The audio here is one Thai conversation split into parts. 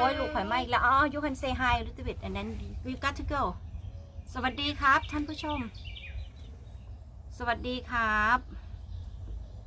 โอ้ยลูกข่อยมาอีกแล้วอ๋อ you can say hi a little bit and then we got to go สวัสดีครับ ท่านผู้ชม สวัสดีครับ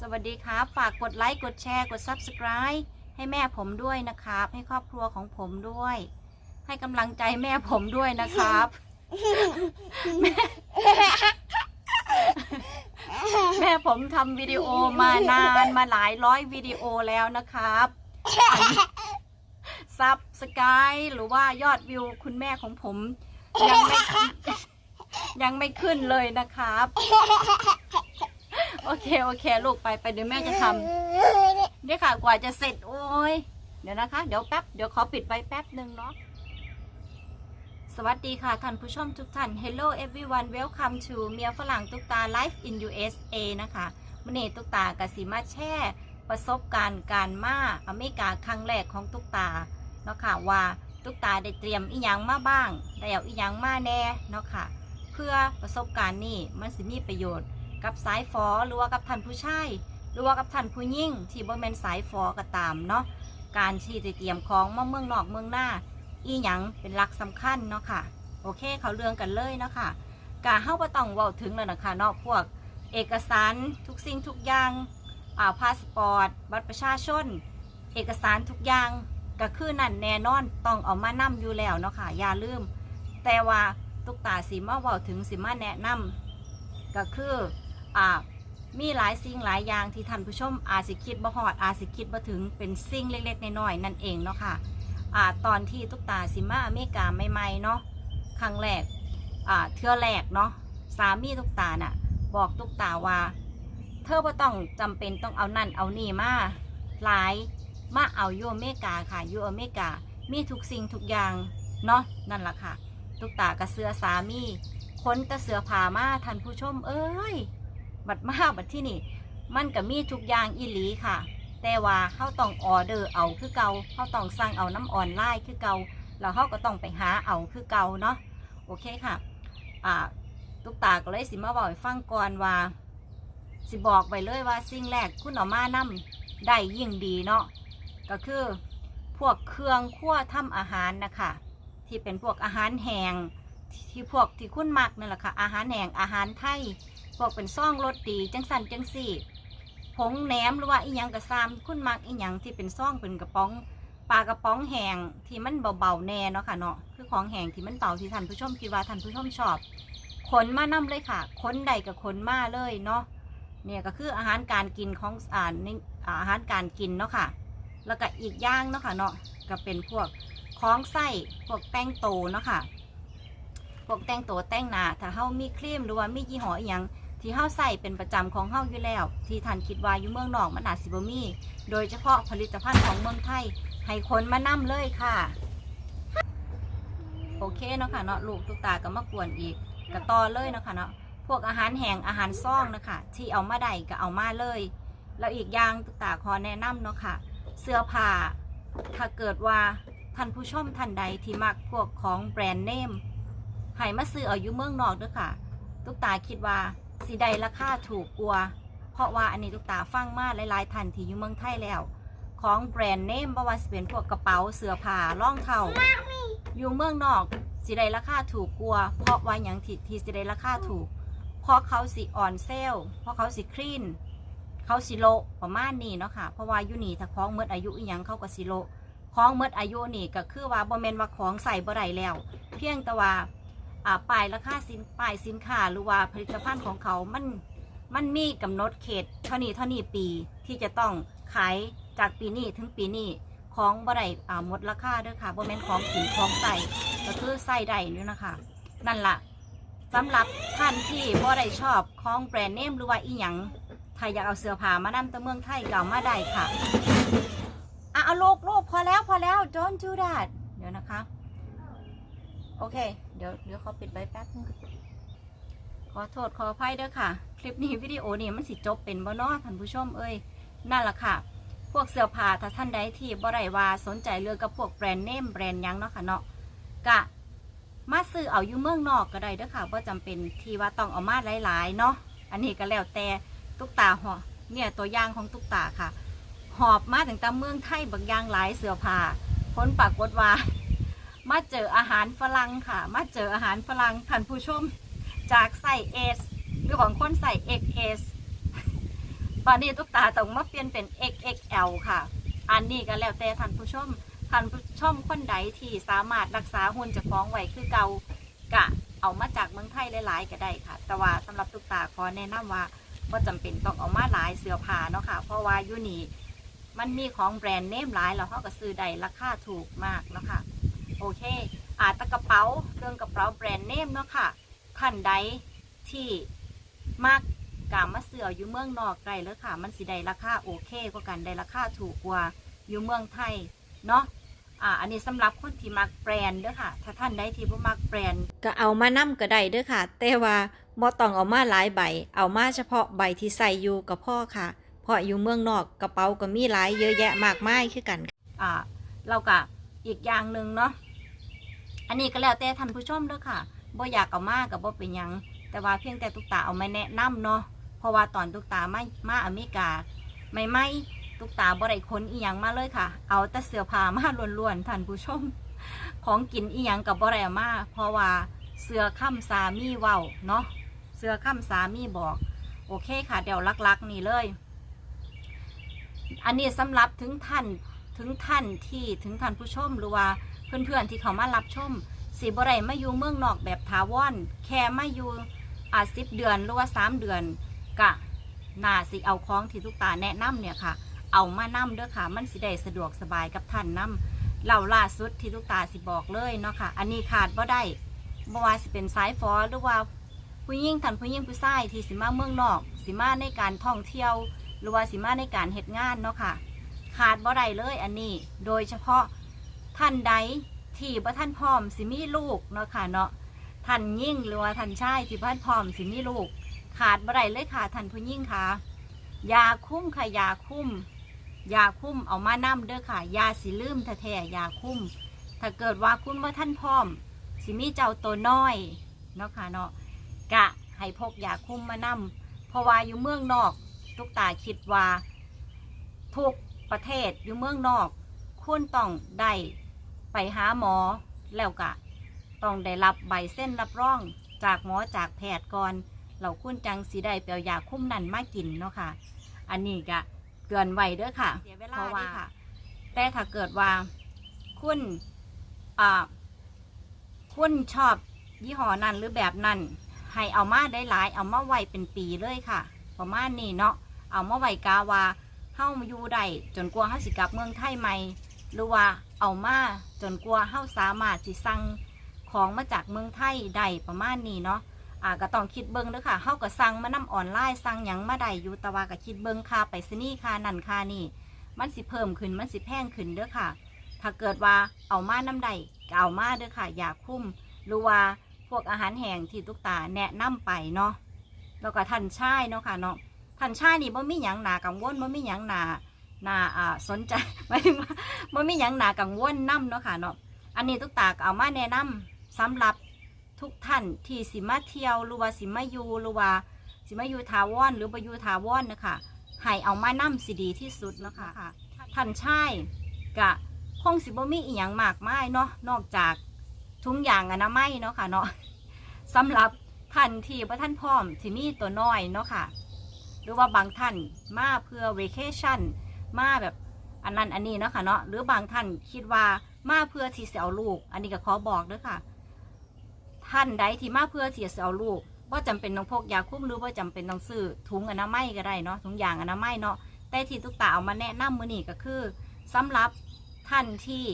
สวัสดีครับ ฝากกดไลค์กดแชร์กด subscribe ให้แม่ผมด้วยนะครับ ให้ครอบครัวของผมด้วย ให้กำลังใจแม่ผมด้วยนะครับแม่ผมทำวิดีโอมานานมาหลายร้อยวิดีโอแล้วนะครับ ซับสกายหรือว่ายอดวิวคุณแม่ของผม ยังไม่ยังไม่ขึ้นเลยนะครับ โอเคโอเค ลูกไปไปเดี๋ยวแม่จะทำเนี่ยค่ะกว่าจะเสร็จโอ้ยเดี๋ยวนะคะ เดี๋ยวแป๊บเดี๋ยวขอปิดไว้แป๊บหนึ่งเนาะสวัสดีค่ะท่านผู้ชมทุกท่าน Hello everyone welcome to เมียฝรั่งตุกตา Life in USA นะคะมื่อนี้ตุกตากสิมาแชร์ประสบการณ์การมาอเมริกาครั้งแรกของตุกตา เนาะค่ะว่าตุกตาได้เตรียมอีหยังมาบ้างได้เอาอีหยังมาแน่เนาะค่ะ เพื่อประสบการณ์นี้มันสิมีประโยชน์ กับสายฟอหรือว่ากับท่านผู้ชายหรือว่ากับท่านผู้ยิ่งที่บ่แม่นสายฟอก็ตามเนาะการที่จะเตรียมของมาเมืองนอกเมืองหน้า อีหยังเป็นหลักสำคัญเนาะค่ะ โอเคเขาเรื่องกันเลยเนาะค่ะกาเฮาบ่ต้องเว้าถึงแล้วนะคะเนาะพวกเอกสารทุกสิ่งทุกอย่างอ่าพาสปอร์ต บัตรประชาชน เอกสารทุกอย่าง ก็คือนั่นแน่นอนต้องเอามานํอยู่แล้วเนาะค่ะอย่าลืม แต่ว่าตุกตาสิมาว้าถึงสิมาแนะนำก็คืออ่ามีหลายสิ่งหลายอย่างที่ท่านผู้ชมอาจสิคิดบ่ฮอดอาจสิคิดบ่ถึงเป็นสิ่งเล็กๆน้อยๆนั่นเองเนาะค่ะอ่าตอนที่ตุกตาสิมาอเมริกาใหม่ๆเนาะครั้งแรกอ่าเทื่อแรกเนาะสามีตุกตาน่ะบอกตุกตาว่า เธอบ่ต้องจำเป็นต้องเอานั่นเอานี่มาหลาย มาเอาอยู่อเมริกาค่ะอยู่อเมริกา มีทุกสิ่งทุกอย่างเนาะนั่นแหละค่ะ ตุ๊กตากระเสือสามีค้นตะเสือผามาท่านผู้ชม เอ้ย บัดมาบัดที่นี่ มันก็มีทุกอย่างอีหลีค่ะ แต่ว่าเขาต้องออเดอร์เอาคือเกาเขาต้องสั่งเอาน้ำออนไลน์คือเกาแล้วเขาก็ต้องไปหาเอาคือเกาเนาะโอเคค่ะอ่าตุกตาก็เลยสิมาบอกให้ฟังก่อนว่าสิบอกไปเลยว่าสิ่งแรกคุณเอามานำได้ยิ่งดีเนาะ ก็คือพวกเครื่องคั่วทำอาหารนะคะ ที่เป็นพวกอาหารแห้งที่พวกที่คุณมักนั่นแหละค่ะ อาหารแห้งอาหารไทย พวกเป็นซ่องรสดีจังสันจังสี่ผงแหนมหรือว่าอีหยังกระซามคุณมักอีหยังที่เป็นซ่องเป็นกระป๋องปลากระป๋องแห้งที่มันเบาๆแน่เนาะค่ะเนาะคือของแห้งที่มันเบาที่ท่านผู้ชมคิดว่าท่านผู้ชมชอบขนมานํเลยค่ะขนใดกับขนมาเลยเนาะเนี่ยก็คืออาหารการกินของอ่านอ่าอาหารการกินเนาะค่ะ แล้วก็อีกอย่างเนาะค่ะเนาะก็เป็นพวกของไส้พวกแป้งโตเนาะค่ะพวกแต่งตัวแต่งหน้าถ้าเฮามีครีมหรือว่ามียี่ห้ออีหยังที่เฮาใส่เป็นประจำของเฮาอยู่แล้ว ที่ท่านคิดว่าอยู่เมืองนอกมันอาจสิบ่มี โดยเฉพาะผลิตภัณฑ์ของเมืองไทยให้คนมานํเลยค่ะ โอเคเนาะค่ะเนาะลูกตุ๊กตาก็มากวนอีกก็ต่อเลยเนาะค่ะเนาะพวกอาหารแห้งอาหารซ่องนะคะที่เอามาได้ก็เอามาเลย แล้วอีกอย่างตุ๊กตาขอแนะนำเนาะค่ะ เสื้อผ้า ถ้าเกิดว่าท่านผู้ชมท่านใดที่มักพวกของแบรนด์เนมให้มาซื้อเอาอยู่เมืองนอกด้อค่ะตุ๊กตาคิดว่าสีใดราคาถูกกว่า เพราะว่าอันนี้ตุ๊กตาฟังมาหลายๆท่านที่อยู่เมืองไทยแล้ว ของแบรนด์เนมบ่ว่าสิเป็นพวกกระเป๋าเสื้อผ้ารองเท้าอยู่เมืองนอกสีใดราคาถูกกว่าเพราะว่าอย่างที่ที่สีใดราคาถูก เพราะเขาสิอ่อนเซลเพราะเขาสิคลีน เขาสิโลประมาณนี้เนาะค่ะ เพราะว่ายู่นี่ถ้าของเมื่ออายุอีหยังเขาก็สิโลของเมื่ออายุนี่ก็คือว่าบ่แมนว่าของใส่บ่ได้แล้ว เพียงแต่ว่าอ่าป้ายราคาสินป้ายสินค้าหรือว่าผลิตภัณฑ์ของเขามันมันมีกำหนดเขตเท่านี้เท่านี้ปีที่จะต้องขายจากปีนี้ถึงปีนี้ของบ่ได้อ่าหมดราคาเด้อค่ะบ่แม่นของกินของใส่ก็คือใส่ได้นี่นะคะนั่นล่ะสำหรับท่านที่บ่ได้ชอบของแบรนด์เนมหรือว่าอีหยัง ถ้าอยากเอาเสื้อผ้ามานำตะเมืองไทยเก็เอามาได้ค่ะอะเอาลูกลูกพอแล้วพอแล้ว don't do that เดี๋ยวนะคะ โอเค เดี๋ยวเดี๋ยวเขาปิดไว้แป๊บนึงขอโทษขออภัยเด้อค่ะ คลิปนี้วิดีโอนี้มันสิจบเป็นบ่นอท่านผู้ชมเอ้ยนั่นแหละค่ะ พวกเสื้อผ้าถ้าท่านใดที่บ่ได้ว่าสนใจเรื่องกับพวกแบรนด์เนมแบรนด์ยังเนาะค่ะเนาะกะมาซื้อเอาอยู่เมืองนอกก็ได้เด้อค่ะว่าจำเป็นที่ว่าต้องเอามาหลายๆเนาะอันนี้ก็แล้วแต่ ตุ๊กตาหอเนี่ยตัวอย่างของตุ๊กตาค่ะ หอบมาถึงตามเมืองไทยบางอย่างหลายเสือผ้าผลปรากฏว่า มาเจออาหารฝรั่งค่ะ มาเจออาหารฝรั่งท่านผู้ชมจากใส่ S หรือบางคนใส่ XS ตอนนี้ตุ๊กตาต้องมาเปลี่ยนเป็น XXL ค่ะ อันนี้ก็แล้วแต่ท่านผู้ชมท่านผู้ชมคนใดที่สามารถรักษาหุ่นจะฟ้องไหวคือเกากะเอามาจากเมืองไทยหลาย ๆ ก็ได้ค่ะ แต่ว่าสำหรับตุ๊กตาขอแนะนำว่า ก็จำเป็นต้องเอามาหลายเสื้อผ้าเนาะค่ะ เพราะว่าอยูนี่มันมีของแบรนด์เนมหลายแล้วเขาก็ซื้อได้ราคาถูกมากเนาะค่ะ โอเค อาตะกระเป๋าเครื่องกระเป๋าแบรนด์เนมเนาะค่ะ ท่านใดที่มากกามาเสืออยู่เมืองนอกได้เล้ยค่ะ มันสิได้ราคาโอเคกว่ากันได้ราคาถูกกว่าอยู่เมืองไทยเนาะอ่าอันนี้สำหรับคนที่มักแบรนด์เด้อค่ะ ถ้าท่านใดที่บ่มักแบรนด์ก็เอามานํก็ได้เด้อค่ะ แต่ว่า บ่ต้องเอามาหลายใบ เอามาเฉพาะใบที่ใส่อยู่กับพ่อค่ะ เพราะอยู่เมืองนอกกระเป๋าก็มีหลายเยอะแยะมากมายคือกัน อ่าเราก็อีกอย่างหนึ่งเนาะ อันนี้ก็แล้วแต่ท่านผู้ชมเด้อค่ะบ่อยากเอามากับบ่เป็นหยัง แต่ว่าเพียงแต่ตุกตาเอามาแนะนำเนาะ เพราะว่าตอนตุกตาไมามาอเมริกาไม่ไม่ตุกตาบ่ได้ขนอีหยังมาเลยค่ะ เอาแต่เสื้อผ้ามาล้วนๆท่านผู้ชม ของกินอีหยังกับบ่ได้มา เพราะว่าเสื้อค่ำสามีเว้าเนาะ เสื้อค่ำสามีบอก โอเคค่ะ เดี๋ยวลักๆ นี่เลย อันนี้สำหรับถึงท่านถึงท่านที่ถึงท่านผู้ชมหรือว่าเพื่อนๆที่เขามารับชมสีบไรมาอยู่เมืองนอกแบบถาวรแค่มาอยู่อาสิบเดือนหรือว่าสามเดือนกะน่าสิเอาของที่ทุกตาแนะนำเนี่ยค่ะ เอามานํเด้อค่ะ มันสิได้สะดวกสบายกับท่านนํเหล่าล่าสุดที่ทุกตาสิบอกเลยเนาะค่ะ อันนี้ขาดบ่ได้บ่ว่าสิเป็นสายฟอหรือว่า ผู้หญิงท่านผู้หญิงผู้ชายที่สิมาเมืองนอก สิมาในการท่องเที่ยว หรือว่าสิมาในการเฮ็ดงานเนาะค่ะ ขาดบ่ได้เลยอันนี้ โดยเฉพาะท่านใดที่บ่ท่านพร้อมสิมีลูกเนาะค่ะเนาะท่านยิ่งหรือว่าท่านชายที่บ่ท่านพร้อมสิมีลูก ขาดบ่ได้เลยค่ะท่านผู้ยิ่งค่ะยาคุ้มค่ะยาคุ้มยาคุ้มเอามานํเด้อค่ะ ยาสิลืมแท้ๆยาคุ้ม ถ้าเกิดว่าคุณว่าท่านพร้อม สิมีเจ้าตัวน้อยเนาะค่ะเนาะ กะให้พกยาคุ้มมานํเพราะว่าอยู่เมืองนอก ทุกตาคิดว่า ทุกประเทศอยู่เมืองนอกคุณต้องได้ไปหาหมอแล้วก็ต้องได้รับใบเส้นรับรองจากหมอจากแพทย์ก่อนเราคุณจังสีได้เปียวยาคุ้มนั่นมากินเนาะค่ะ อันนี้ก็เตือนไว้เด้อค่ะเพราะว่าแต่ถ้าเกิดว่าคุณอ่าคุณชอบยี่ห้อนั้นหรือแบบนั้น ให้เอามาได้หลายเอามาไว้เป็นปีเลยค่ะ ประมาณนี้เนาะเอามาไว้กาวาเฮามาอยู่ได้จนกว่าเฮาสิกลับเมืองไทยใหม่ หรือว่าเอามาจนกว่าเฮาสามารถสิสั่งของมาจากเมืองไทยได้ประมาณนี้เนาะอ่าก็ต้องคิดเบิ่งเด้อค่ะเฮาก็สั่งมานำออนไลน์สั่งหยังมาได้อยู่แต่ว่าก็คิดเบิ่งค่าไปรษณีย์ค่านั่นค่านี่มันสิเพิ่มขึ้นมันสิแพงขึ้นเด้อค่ะ ถ้าเกิดว่าเอามาน้ำใดก็เอามาเด้อค่ะ อย่าคุ้มหรือว่า วกอาหารแห้งที่ตุกตาแนะนำไปเนาะแล้วก็ท่านชายเนาะค่ะเนาะท่านชายนี่บ่มีหยังหนากังวลบ่มีหยังหนาหนาอ่าสนใจหมายถึงว่ามันมีหยังหนากังวลนํเนาะค่ะเนาะอันนี้ทุกตากเอามาแนะนำสำหรับทุกท่านที่สิมาเที่ยวหรือว่าสิมาอยู่หรือว่าสิมาอยู่ทาวอนหรือบ่อยู่ทาวอนนะคะให้เอามานํสิดีที่สุดเนาะค่ะท่านชายกะคงสิบ่มีอีหยังมากมายเนาะนอกจาก ทุงยางอนามัยเนาะค่ะเนาะสำหรับท่านที่บ่ท่านพร้อมที่มีตัวน้อยเนาะค่ะ หรือว่าบางท่านมาเพื่อเวเคชั่นมาแบบอันนั้นอันนี้เนาะค่ะเนาะหรือบางท่านคิดว่ามาเพื่อที่จะเอาลูก อันนี้ก็ขอบอกเด้อค่ะ ท่านใดที่มาเพื่อที่จะเอาลูกว่าจำเป็นต้องพกยาคุ้มหรือว่าจำเป็นต้องซื้อถุงอนามัยก็ได้เนาะถุงยางอนามัยเนาะแต่ที่ตุ๊กตาเอามาแนะนำมื้อนี้ก็คือสำหรับท่านที่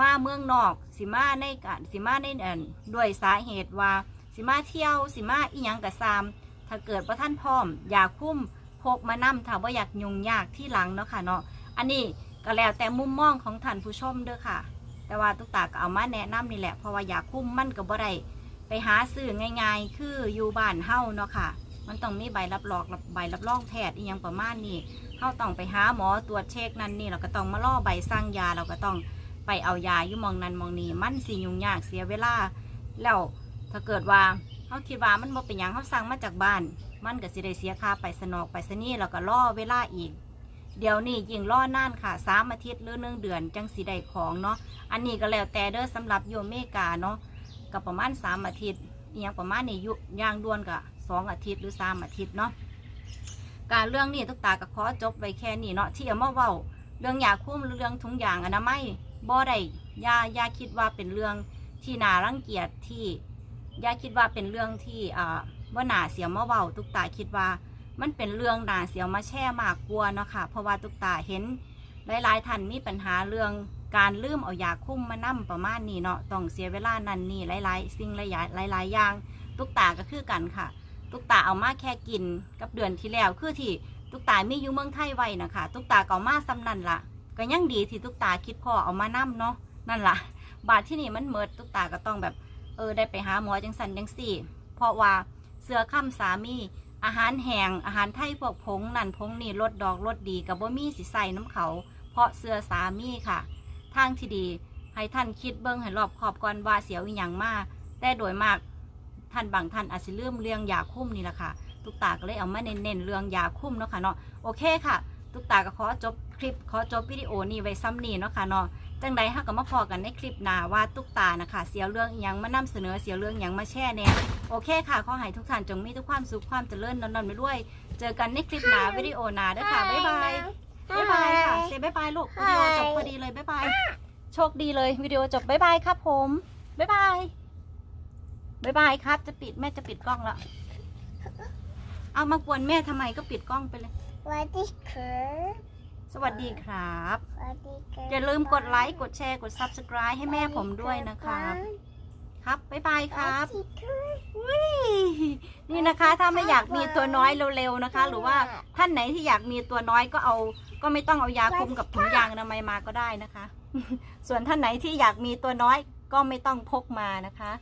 มาเมืองนอกสิมาในการสิมาในเอ่อด้วยสาเหตุว่าสิมาเที่ยวสิมาอีหยังกะซามถ้าเกิดว่าท่านพร้อม อยากคุ้มพกมานํถ้าว่าอยากยุ่งยากที่หลังเนาะค่ะเนาะอันนี้ก็แล้วแต่มุมมองของท่านผู้ชมเด้อค่ะ แต่ว่าตุ๊กตาก็เอามาแนะนำนี่แหละเพราะว่าอยากคุ้มมันก็บ่ได้ไปหาซื้อง่าย ๆ คืออยู่บ้านเฮาเนาะค่ะ มันต้องมีใบรับรองใบรับรองแพทย์อีหยังประมาณนี้เฮาต้องไปหาหมอตรวจเช็คนั่นนี่เราก็ต้องมาล่อใบสั่งยาเราก็ต้อง ไปเอายาอยู่มองนั้นมองนี้มันสิยุ่งยากเสียเวลา แล้วถ้าเกิดว่าเฮาคิดว่ามันบ่เป็นหยังเฮาสั่งมาจากบ้าน มันก็สิได้เสียค่าไปสนอกไปสนี่แล้วก็ล่อเวลาอีก เดี๋ยวนี้ยิ่งล่อนานค่ะสามอาทิตย์หรือหนึ่งเดือนจังสีได้ของเนาะอันนี้ก็แล้วแต่เด้อสำหรับโยมเมกาเนาะก็ประมาณสามอาทิตย์อย่างประมาณนี้ยุย่างด่วนก็สองอาทิตย์หรือสามอาทิตย์เนาะการเรื่องนี้ทุกตาก็ขอจบไว้แค่นี้เนาะที่เอามาเว้าเรื่องยาคุ้มเรื่องถุงยางอนามัย บ่ได้อยาอยาคิดว่าเป็นเรื่องที่น่ารังเกียจที่อยาคิดว่าเป็นเรื่องที่อ่าว่าน่าเสียมาเว้าตุกตาคิดว่า มันเป็นเรื่องหน่าเสียมาแช่มากกว่าเนาะค่ะเพราะว่าตุกตาเห็นหลายๆท่านมีปัญหาเรื่องการลืมเอายาคุ้มมานั่ประมาณนี้เนาะต้องเสียเวลานั่นนี่หลายๆสิ่งหลายๆหลายๆอย่าง ตุกตาก็คือกันค่ะ ตุกตาเอามาแค่กินกับเดือนที่แล้วคือที่ตุกตามีอยู่เมืองไทยไว้นะคะตุกตาก่ามาซ้ำนั่นละ ก็ยังดีที่ตุกตาคิดพอเอามานํเนาะนั่นละบาทที่นี่มันเมิดตุกตาก็ต้องแบบเออได้ไปหาหมอจังสันจังสี่ เพราะว่าเสื้อค่ำสามีอาหารแห้งอาหารไทยพวกผงนั่นผงนี่รสดอกรสดีกับบ่มีสิใส่น้ำเขา เพราะเสื้อสามีค่ะ ทางที่ดีให้ท่านคิดเบิ้งให้รอบขอบก่อนว่าเสียวอีหยังมากแต่โดยมากท่านบางท่านอาจจะลืมเรื่องยาคุ้มนี่แหละค่ะตุกตาก็เลยเอามาเน้นๆเรื่องยาคุ้มเนาะค่ะเนาะโอเคค่ะ ตุ๊กตาก็ขอจบคลิปขอจบวิดีโอนี้ไว้ซ้ำนี้เนาะค่ะเนาะจังใดฮะก็มาพอกันในคลิปหน้าว่าตุ๊กตานะคะ เสียเรื่องอยังมานำเสนอเสียเรื่องอยังมาแช่แน่โอเคค่ะ ขอให้ทุกท่านจงมีทุกความสุขความเจริญนอนๆไปด้วย เจอกันในคลิปหน้าวิดีโอหน้าด้อค่ะบ๊ายบายบ๊ายบายค่ะเซบ๊ายบายลูกวิดีโอจบพอดีเลยบ๊ายบายโชคดีเลยวิดีโอจบบ๊ายบายครับผมบ๊ายบายบ๊ายบายครับจะปิดแม่จะปิดกล้องแล้วเอามากวนแม่ทำไมก็ปิดกล้องไปเลย วัสดีครับสวัสดีครับ สวัสดีครับอย่าลืมกดไลค์กดแชร์กด Subscribe ให้แม่ผมด้วยนะครับ ครับ บ๊ายบายครับสวัสดีครับอุ๊ยนี่นะคะถ้าไม่อยากมีตัวน้อยเร็วๆนะคะ หรือว่าท่านไหนที่อยากมีตัวน้อยก็เอา ก็ไม่ต้องเอายาคุมกับถุงยางอนามัยมาก็ได้นะคะ ส่วนท่านไหนที่อยากมีตัวน้อยก็ไม่ต้องพกมานะคะ